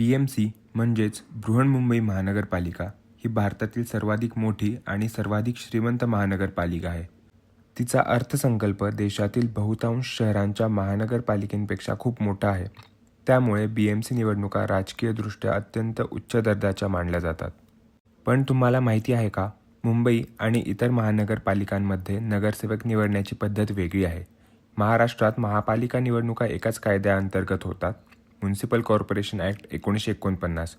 बी M C म्हणजेच बृहन्मुंबई महानगरपालिका ही भारतातील सर्वाधिक मोठी आणि सर्वाधिक श्रीमंत महानगरपालिका आहे. तिचा अर्थसंकल्प देशातील बहुतांश शहरांच्या महानगरपालिकेंपेक्षा खूप मोठा आहे. त्यामुळे बी एम सी निवडणुका राजकीयदृष्ट्या अत्यंत उच्च दर्जाच्या मानल्या जातात. पण तुम्हाला माहिती आहे का? मुंबई आणि इतर महानगरपालिकांमध्ये नगरसेवक निवडण्याची पद्धत वेगळी आहे. महाराष्ट्रात महापालिका निवडणुका एकाच कायद्याअंतर्गत होतात. म्युन्सिपल कॉर्पोरेशन ॲक्ट एकोणीसशे एकोणपन्नास.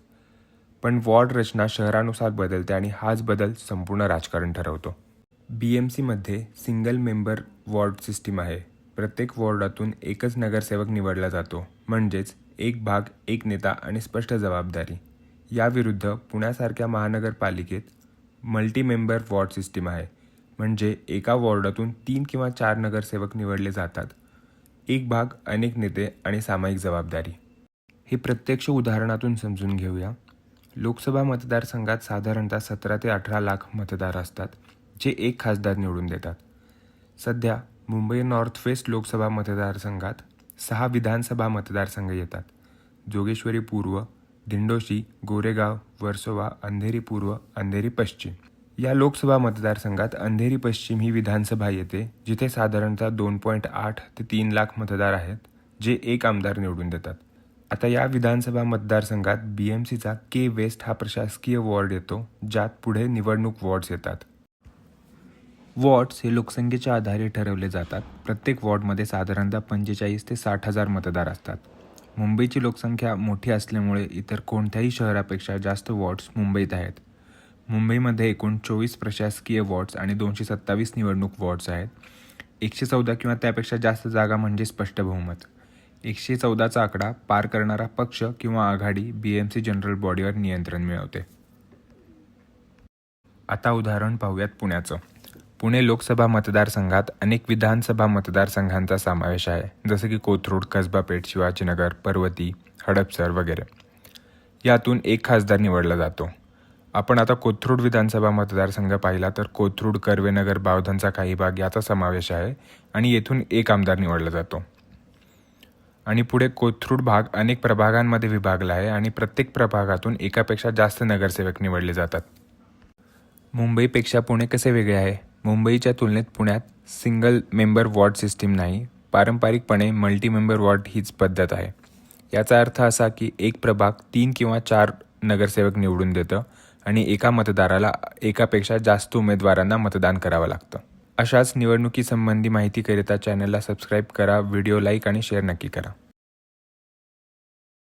पण वॉर्ड रचना शहरानुसार बदलते आणि हाच बदल संपूर्ण राजकारण ठरवतो. बी एम सीमध्ये सिंगल मेंबर वॉर्ड सिस्टीम आहे. प्रत्येक वॉर्डातून एकच नगरसेवक निवडला जातो. म्हणजेच एक भाग एक नेता आणि स्पष्ट जबाबदारी. याविरुद्ध पुण्यासारख्या महानगरपालिकेत मल्टी मेंबर वॉर्ड सिस्टीम आहे. म्हणजे एका वॉर्डातून तीन किंवा चार नगरसेवक निवडले जातात. एक भाग अनेक नेते आणि सामायिक जबाबदारी. हे प्रत्यक्ष उदाहरणातून समजून घेऊया. लोकसभा मतदारसंघात साधारणतः सतरा ते अठरा लाख मतदार असतात जे एक खासदार निवडून देतात. सध्या मुंबई नॉर्थ वेस्ट लोकसभा मतदारसंघात सहा विधानसभा मतदारसंघ येतात. जोगेश्वरी पूर्व दिंडोशी गोरेगाव वर्सोवा अंधेरी पूर्व अंधेरी पश्चिम. या लोकसभा मतदारसंघात अंधेरी पश्चिम ही विधानसभा येते जिथे साधारणतः दोन पॉईंट आठ ते तीन लाख मतदार आहेत जे एक आमदार निवडून देतात. आता या विधानसभा मतदारसंघात बी एम सीचा के वेस्ट हा प्रशासकीय वॉर्ड येतो ज्यात पुढे निवडणूक वॉर्ड्स येतात. वॉर्ड्स हे लोकसंख्येच्या आधारे ठरवले जातात. प्रत्येक वॉर्डमध्ये साधारणतः पंचेचाळीस ते साठ हजार मतदार असतात. मुंबईची लोकसंख्या मोठी असल्यामुळे इतर कोणत्याही शहरापेक्षा जास्त वॉर्ड्स मुंबईत आहेत. मुंबईमध्ये एकूण चोवीस प्रशासकीय वॉर्ड्स आणि दोनशे सत्तावीस निवडणूक वॉर्ड्स आहेत. एकशे चौदा किंवा त्यापेक्षा जास्त जागा म्हणजे स्पष्ट बहुमत. एकशे चौदाचा आकडा पार करणारा पक्ष किंवा आघाडी बी एम सी जनरल बॉडीवर नियंत्रण मिळवते. आता उदाहरण पाहूयात पुण्याचं. पुणे लोकसभा मतदारसंघात अनेक विधानसभा मतदारसंघांचा समावेश आहे जसं की कोथरूड कसबा पेठ शिवाजीनगर पर्वती हडपसर वगैरे. यातून एक खासदार निवडला जातो. आपण आता कोथरूड विधानसभा मतदारसंघ पाहिला तर कोथरूड कर्वेनगर बावधनचा काही भाग याचा समावेश आहे आणि येथून एक आमदार निवडला जातो. आणि पुढे कोथरूड भाग अनेक प्रभागांमध्ये विभागला आहे आणि प्रत्येक प्रभागातून एकापेक्षा जास्त नगरसेवक निवडले जातात. मुंबईपेक्षा पुणे कसे वेगळे आहे? मुंबईच्या तुलनेत पुण्यात सिंगल मेंबर वॉर्ड सिस्टीम नाही पारंपरिकपणे मल्टी मेंबर वॉर्ड हीच पद्धत आहे. याचा अर्थ असा की एक प्रभाग तीन किंवा चार नगरसेवक निवडून देतं आणि एका मतदाराला एकापेक्षा जास्त उमेदवारांना मतदान करावं लागतं. अशाच निवडणुकीसंबंधी माहितीकरिता चॅनलला सबस्क्राईब करा व्हिडिओ लाईक आणि शेअर नक्की करा.